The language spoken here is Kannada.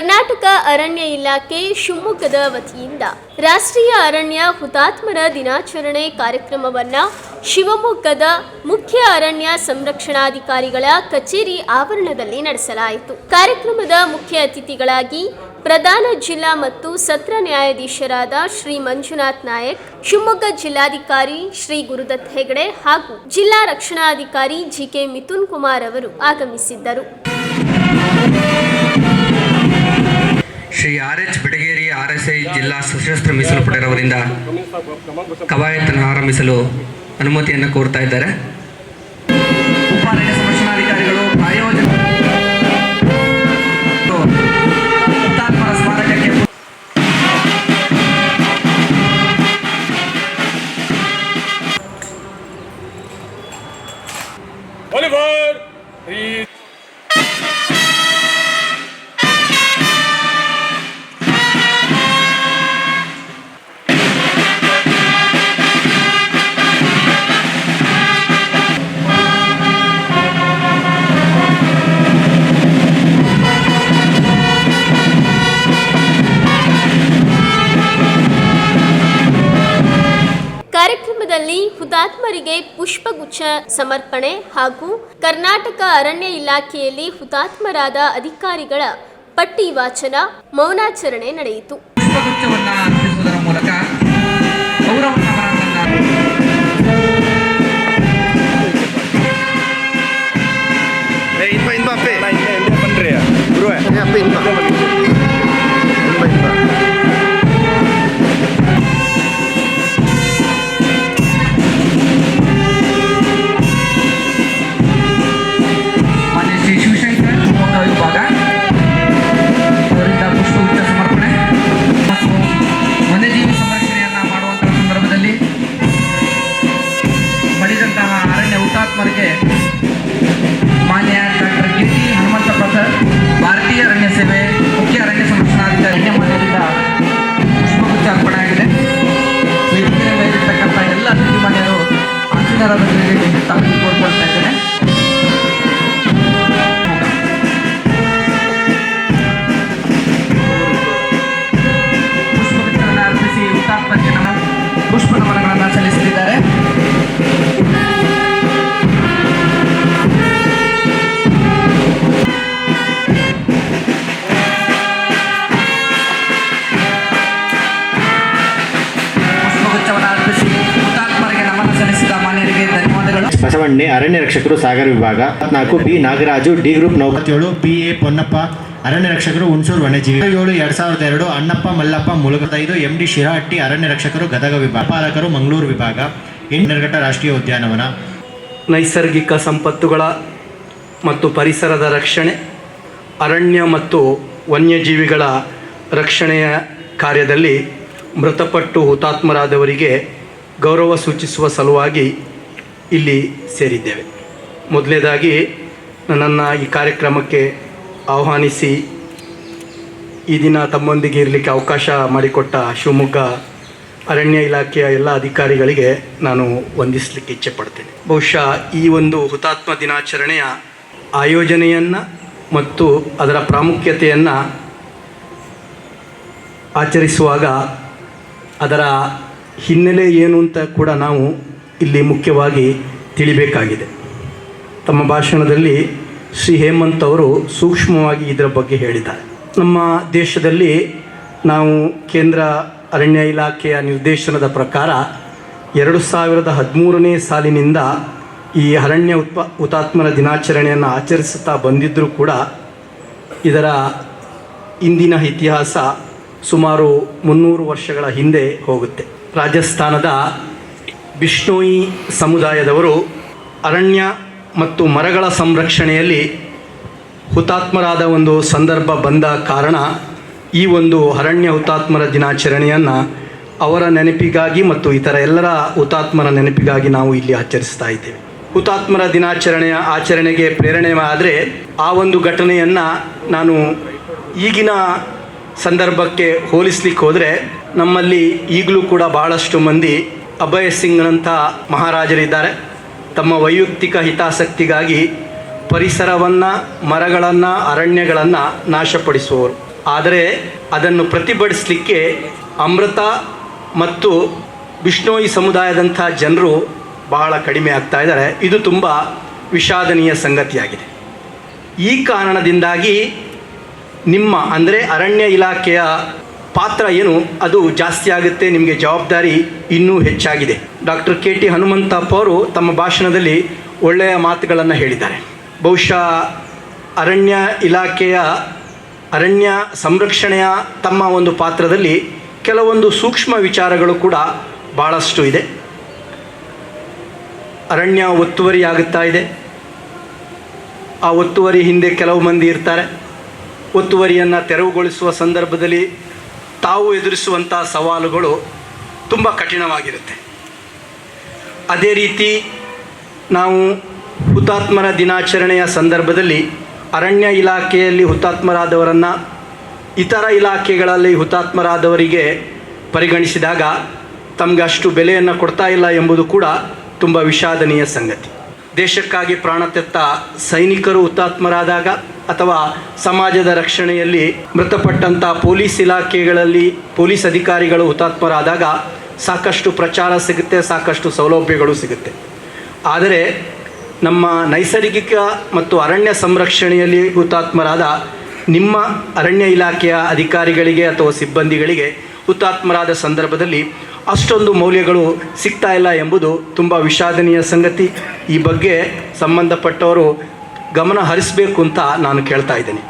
ಕರ್ನಾಟಕ ಅರಣ್ಯ ಇಲಾಖೆ ಶಿವಮೊಗ್ಗದ ವತಿಯಿಂದ ರಾಷ್ಟ್ರೀಯ ಅರಣ್ಯ ಹುತಾತ್ಮರ ದಿನಾಚರಣೆ ಕಾರ್ಯಕ್ರಮವನ್ನ ಶಿವಮೊಗ್ಗದ ಮುಖ್ಯ ಅರಣ್ಯ ಸಂರಕ್ಷಣಾಧಿಕಾರಿಗಳ ಕಚೇರಿ ಆವರಣದಲ್ಲಿ ನಡೆಸಲಾಯಿತು. ಕಾರ್ಯಕ್ರಮದ ಮುಖ್ಯ ಅತಿಥಿಗಳಾಗಿ ಪ್ರಧಾನ ಜಿಲ್ಲಾ ಮತ್ತು ಸತ್ರ ನ್ಯಾಯಾಧೀಶರಾದ ಶ್ರೀ ಮಂಜುನಾಥ್ ನಾಯಕ್, ಶಿವಮೊಗ್ಗ ಜಿಲ್ಲಾಧಿಕಾರಿ ಶ್ರೀ ಗುರುದತ್ ಹೆಗಡೆ ಹಾಗೂ ಜಿಲ್ಲಾ ರಕ್ಷಣಾಧಿಕಾರಿ ಜಿ ಕೆ ಮಿಥುನ್ ಕುಮಾರ್ ಅವರು ಆಗಮಿಸಿದ್ದರು. Shri R H Bedageri R S I ಜಿಲ್ಲಾ ಸಶಸ್ತ್ರ ಮೀಸಲು ಪಡೆಯವರಿಂದ ಕವಾಯತನ್ನು ಆರಂಭಿಸಲು ಅನುಮತಿಯನ್ನು ಕೋರ್ತಾ ಇದ್ದಾರೆ. ಹುತಾತ್ಮರಿಗೆ ಪುಷ್ಪಗುಚ್ಛ ಸಮರ್ಪಣೆ ಹಾಗೂ ಕರ್ನಾಟಕ ಅರಣ್ಯ ಇಲಾಖೆಯಲ್ಲಿ ಹುತಾತ್ಮರಾದ ಅಧಿಕಾರಿಗಳ ಪಟ್ಟಿ ವಾಚನ ಮೌನಾಚರಣೆ ನಡೆಯಿತು ಪುಷ್ಪಗುಚ್ಛವನ್ನು ಅರ್ಪಿಸುವುದರ ಮೂಲಕ Eh, inba, inba, pe. Ya? Bro ya? Ya, pe, inba. আপনারা ಬಸವಣ್ಣೆ ಅರಣ್ಯ ರಕ್ಷಕರು ಸಾಗರ ವಿಭಾಗ ನಾಲ್ಕು ಬಿ. ನಾಗರಾಜು ಡಿ ಗ್ರೂಪ್ ನೌಕತ್ತೇಳು ಬಿ. ಎ. ಪೊನ್ನಪ್ಪ ಅರಣ್ಯ ರಕ್ಷಕರು ಹುಣಸೂರು ವನ್ಯಜೀವಿ. ಏಳು ಎರಡ್ ಸಾವಿರದ ಎರಡು ಅಣ್ಣಪ್ಪ ಮಲ್ಲಪ್ಪ ಮುಳುಗದೈದು ಎಂ. ಡಿ. ಶಿರಹಟ್ಟಿ ಅರಣ್ಯ ರಕ್ಷಕರು ಗದಗ ವಿಭಾಗ ಪಾಲಕರು ಮಂಗಳೂರು ವಿಭಾಗ ಇಂಡರ್ಘಟ ರಾಷ್ಟ್ರೀಯ ಉದ್ಯಾನವನ. ನೈಸರ್ಗಿಕ ಸಂಪತ್ತುಗಳ ಮತ್ತು ಪರಿಸರದ ರಕ್ಷಣೆ ಅರಣ್ಯ ಮತ್ತು ವನ್ಯಜೀವಿಗಳ ರಕ್ಷಣೆಯ ಕಾರ್ಯದಲ್ಲಿ ಮೃತಪಟ್ಟು ಹುತಾತ್ಮರಾದವರಿಗೆ ಗೌರವ ಸೂಚಿಸುವ ಸಲುವಾಗಿ ಇಲ್ಲಿ ಸೇರಿದ್ದೇವೆ. ಮೊದಲನೇದಾಗಿ ನನ್ನನ್ನು ಈ ಕಾರ್ಯಕ್ರಮಕ್ಕೆ ಆಹ್ವಾನಿಸಿ ಈ ದಿನ ತಮ್ಮೊಂದಿಗೆ ಇರಲಿಕ್ಕೆ ಅವಕಾಶ ಮಾಡಿಕೊಟ್ಟ ಶಿವಮೊಗ್ಗ ಅರಣ್ಯ ಇಲಾಖೆಯ ಎಲ್ಲ ಅಧಿಕಾರಿಗಳಿಗೆ ನಾನು ವಂದಿಸಲಿಕ್ಕೆ ಇಚ್ಛೆ ಪಡ್ತೇನೆ ಬಹುಶಃ ಈ ಒಂದು ಹುತಾತ್ಮ ದಿನಾಚರಣೆಯ ಆಯೋಜನೆಯನ್ನು ಮತ್ತು ಅದರ ಪ್ರಾಮುಖ್ಯತೆಯನ್ನು ಆಚರಿಸುವಾಗ ಅದರ ಹಿನ್ನೆಲೆ ಏನು ಅಂತ ಕೂಡ ನಾವು ಇಲ್ಲಿ ಮುಖ್ಯವಾಗಿ ತಿಳಿಬೇಕಾಗಿದೆ. ತಮ್ಮ ಭಾಷಣದಲ್ಲಿ ಶ್ರೀ ಹೇಮಂತ್ ಅವರು ಸೂಕ್ಷ್ಮವಾಗಿ ಇದರ ಬಗ್ಗೆ ಹೇಳಿದ್ದಾರೆ. ನಮ್ಮ ದೇಶದಲ್ಲಿ ನಾವು ಕೇಂದ್ರ ಅರಣ್ಯ ಇಲಾಖೆಯ ನಿರ್ದೇಶನದ ಪ್ರಕಾರ ಎರಡು ಸಾವಿರದ ಹದಿಮೂರನೇ ಸಾಲಿನಿಂದ ಈ ಅರಣ್ಯ ಉತ್ಪ, ಹುತಾತ್ಮರ ದಿನಾಚರಣೆಯನ್ನು ಆಚರಿಸುತ್ತಾ ಬಂದಿದ್ದರೂ ಕೂಡ ಇದರ ಇಂದಿನ ಇತಿಹಾಸ ಸುಮಾರು ಮುನ್ನೂರು ವರ್ಷಗಳ ಹಿಂದೆ ಹೋಗುತ್ತೆ. ರಾಜಸ್ಥಾನದ ಬಿಷ್ಣೋಯಿ ಸಮುದಾಯದವರು ಅರಣ್ಯ ಮತ್ತು ಮರಗಳ ಸಂರಕ್ಷಣೆಯಲ್ಲಿ ಹುತಾತ್ಮರಾದ ಒಂದು ಸಂದರ್ಭ ಬಂದ ಕಾರಣ ಈ ಒಂದು ಅರಣ್ಯ ಹುತಾತ್ಮರ ದಿನಾಚರಣೆಯನ್ನು ಅವರ ನೆನಪಿಗಾಗಿ ಮತ್ತು ಇತರ ಎಲ್ಲರ ಹುತಾತ್ಮರ ನೆನಪಿಗಾಗಿ ನಾವು ಇಲ್ಲಿ ಆಚರಿಸ್ತಾ ಇದ್ದೇವೆ. ಹುತಾತ್ಮರ ದಿನಾಚರಣೆಯ ಆಚರಣೆಗೆ ಪ್ರೇರಣೆ ಆದರೆ ಆ ಒಂದು ಘಟನೆಯನ್ನು ನಾನು ಈಗಿನ ಸಂದರ್ಭಕ್ಕೆ ಹೋಲಿಸ್ಲಿಕ್ಕೆ ಹೋದರೆ ನಮ್ಮಲ್ಲಿ ಈಗಲೂ ಕೂಡ ಬಹಳಷ್ಟು ಮಂದಿ ಅಭಯ ಸಿಂಗ್ನಂಥ ಮಹಾರಾಜರಿದ್ದಾರೆ. ತಮ್ಮ ವೈಯಕ್ತಿಕ ಹಿತಾಸಕ್ತಿಗಾಗಿ ಪರಿಸರವನ್ನು, ಮರಗಳನ್ನು, ಅರಣ್ಯಗಳನ್ನು ನಾಶಪಡಿಸುವವರು. ಆದರೆ ಅದನ್ನು ಪ್ರತಿಭಟಿಸಲಿಕ್ಕೆ ಅಮೃತ ಮತ್ತು ಬಿಷ್ಣೋಯಿ ಸಮುದಾಯದಂಥ ಜನರು ಬಹಳ ಕಡಿಮೆ ಆಗ್ತಾ ಇದ್ದಾರೆ. ಇದು ತುಂಬ ವಿಷಾದನೀಯ ಸಂಗತಿಯಾಗಿದೆ. ಈ ಕಾರಣದಿಂದಾಗಿ ನಿಮ್ಮ, ಅಂದರೆ ಅರಣ್ಯ ಇಲಾಖೆಯ ಪಾತ್ರ ಏನು? ಅದು ಜಾಸ್ತಿ ಆಗುತ್ತೆ, ನಿಮಗೆ ಜವಾಬ್ದಾರಿ ಇನ್ನೂ ಹೆಚ್ಚಾಗಿದೆ. ಡಾಕ್ಟರ್ ಕೆ ಟಿ ಹನುಮಂತಪ್ಪ ಅವರು ತಮ್ಮ ಭಾಷಣದಲ್ಲಿ ಒಳ್ಳೆಯ ಮಾತುಗಳನ್ನು ಹೇಳಿದ್ದಾರೆ. ಬಹುಶಃ ಅರಣ್ಯ ಇಲಾಖೆಯ, ಅರಣ್ಯ ಸಂರಕ್ಷಣೆಯ ತಮ್ಮ ಒಂದು ಪಾತ್ರದಲ್ಲಿ ಕೆಲವೊಂದು ಸೂಕ್ಷ್ಮ ವಿಚಾರಗಳು ಕೂಡ ಭಾಳಷ್ಟು ಇದೆ. ಅರಣ್ಯ ಒತ್ತುವರಿ ಆಗುತ್ತಾ ಇದೆ. ಆ ಒತ್ತುವರಿ ಹಿಂದೆ ಕೆಲವು ಮಂದಿ ಇರ್ತಾರೆ. ಒತ್ತುವರಿಯನ್ನು ತೆರವುಗೊಳಿಸುವ ಸಂದರ್ಭದಲ್ಲಿ ತಾವು ಎದುರಿಸುವಂಥ ಸವಾಲುಗಳು ತುಂಬ ಕಠಿಣವಾಗಿರುತ್ತೆ. ಅದೇ ರೀತಿ ನಾವು ಹುತಾತ್ಮರ ದಿನಾಚರಣೆಯ ಸಂದರ್ಭದಲ್ಲಿ ಅರಣ್ಯ ಇಲಾಖೆಯಲ್ಲಿ ಹುತಾತ್ಮರಾದವರನ್ನು ಇತರ ಇಲಾಖೆಗಳಲ್ಲಿ ಹುತಾತ್ಮರಾದವರಿಗೆ ಪರಿಗಣಿಸಿದಾಗ ತಮಗೆ ಅಷ್ಟು ಬೆಲೆಯನ್ನು ಕೊಡ್ತಾ ಇಲ್ಲ ಎಂಬುದು ಕೂಡ ತುಂಬ ವಿಷಾದನೀಯ ಸಂಗತಿ. ದೇಶಕ್ಕಾಗಿ ಪ್ರಾಣ ತೆತ್ತ ಸೈನಿಕರು ಹುತಾತ್ಮರಾದಾಗ ಅಥವಾ ಸಮಾಜದ ರಕ್ಷಣೆಯಲ್ಲಿ ಮೃತಪಟ್ಟಂಥ ಪೊಲೀಸ್ ಇಲಾಖೆಗಳಲ್ಲಿ ಪೊಲೀಸ್ ಅಧಿಕಾರಿಗಳು ಹುತಾತ್ಮರಾದಾಗ ಸಾಕಷ್ಟು ಪ್ರಚಾರ ಸಿಗುತ್ತೆ, ಸಾಕಷ್ಟು ಸೌಲಭ್ಯಗಳು ಸಿಗುತ್ತೆ. ಆದರೆ ನಮ್ಮ ನೈಸರ್ಗಿಕ ಮತ್ತು ಅರಣ್ಯ ಸಂರಕ್ಷಣೆಯಲ್ಲಿ ಹುತಾತ್ಮರಾದ ನಿಮ್ಮ ಅರಣ್ಯ ಇಲಾಖೆಯ ಅಧಿಕಾರಿಗಳಿಗೆ ಅಥವಾ ಸಿಬ್ಬಂದಿಗಳಿಗೆ ಹುತಾತ್ಮರಾದ ಸಂದರ್ಭದಲ್ಲಿ ಅಷ್ಟೊಂದು ಮೌಲ್ಯಗಳು ಸಿಗ್ತಾ ಇಲ್ಲ ಎಂಬುದು ತುಂಬ ವಿಷಾದನೀಯ ಸಂಗತಿ. ಈ ಬಗ್ಗೆ ಸಂಬಂಧಪಟ್ಟವರು ಗಮನ ಹರಿಸಬೇಕು ಅಂತ ನಾನು ಕೇಳ್ತಾ ಇದ್ದೇನೆ.